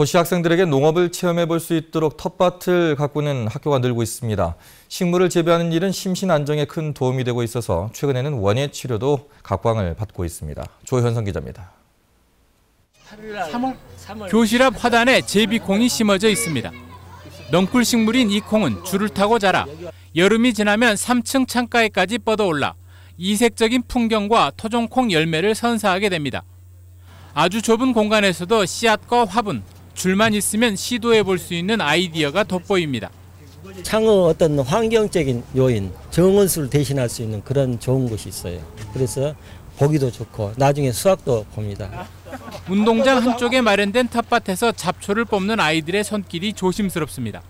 도시 학생들에게 농업을 체험해 볼 수 있도록 텃밭을 가꾸는 학교가 늘고 있습니다. 식물을 재배하는 일은 심신 안정에 큰 도움이 되고 있어서 최근에는 원예 치료도 각광을 받고 있습니다. 조현성 기자입니다. 교실 앞 화단에 제비콩이 심어져 있습니다. 넝쿨 식물인 이 콩은 줄을 타고 자라 여름이 지나면 3층 창가에까지 뻗어올라 이색적인 풍경과 토종콩 열매를 선사하게 됩니다. 아주 좁은 공간에서도 씨앗과 화분, 줄만 있으면 시도해 볼 수 있는 아이디어가 돋보입니다. 창의 어떤 환경적인 요인, 정원수를 대신할 수 있는 그런 좋은 곳이 있어요. 그래서 보기도 좋고 나중에 수확도 봅니다. 운동장 한쪽에 마련된 텃밭에서 잡초를 뽑는 아이들의 손길이 조심스럽습니다.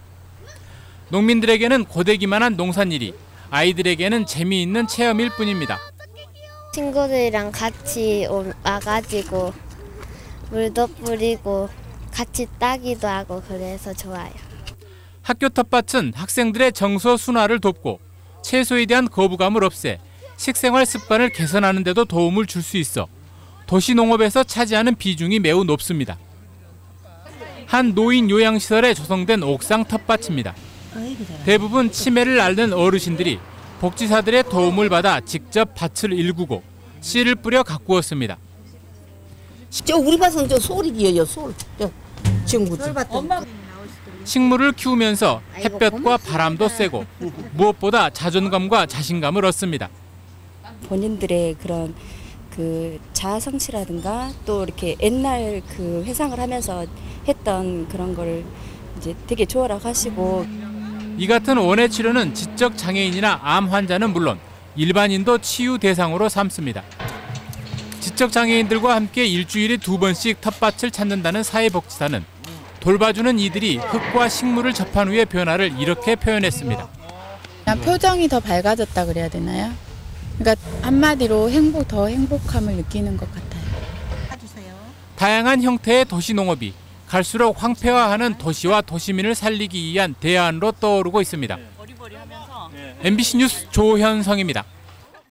농민들에게는 고되기만한 농산일이, 아이들에게는 재미있는 체험일 뿐입니다. 친구들이랑 같이 오- 와가지고 물도 뿌리고 같이 따기도 하고 그래서 좋아요. 학교 텃밭은 학생들의 정서 순화를 돕고 채소에 대한 거부감을 없애 식생활 습관을 개선하는 데도 도움을 줄 수 있어 도시 농업에서 차지하는 비중이 매우 높습니다. 한 노인 요양시설에 조성된 옥상 텃밭입니다. 대부분 치매를 앓는 어르신들이 복지사들의 도움을 받아 직접 밭을 일구고 씨를 뿌려 가꾸었습니다. 저 우리 밭은 저 솔이지요, 솔. 저 친구들. 식물을 키우면서 햇볕과 바람도 쐬고 무엇보다 자존감과 자신감을 얻습니다. 본인들의 그런 그 자아 성취라든가 또 이렇게 옛날 그 회상을 하면서 했던 그런 걸 이제 되게 좋아라고 하시고 이 같은 원예 치료는 지적 장애인이나 암 환자는 물론 일반인도 치유 대상으로 삼습니다. 지적 장애인들과 함께 일주일에 두 번씩 텃밭을 찾는다는 사회복지사는 돌봐주는 이들이 흙과 식물을 접한 후의 변화를 이렇게 표현했습니다. 표정이 더 밝아졌다 그래야 되나요? 그러니까 한마디로 행복 더 행복함을 느끼는 것 같아요. 다양한 형태의 도시 농업이 갈수록 황폐화하는 도시와 도시민을 살리기 위한 대안으로 떠오르고 있습니다. MBC 뉴스 조현성입니다.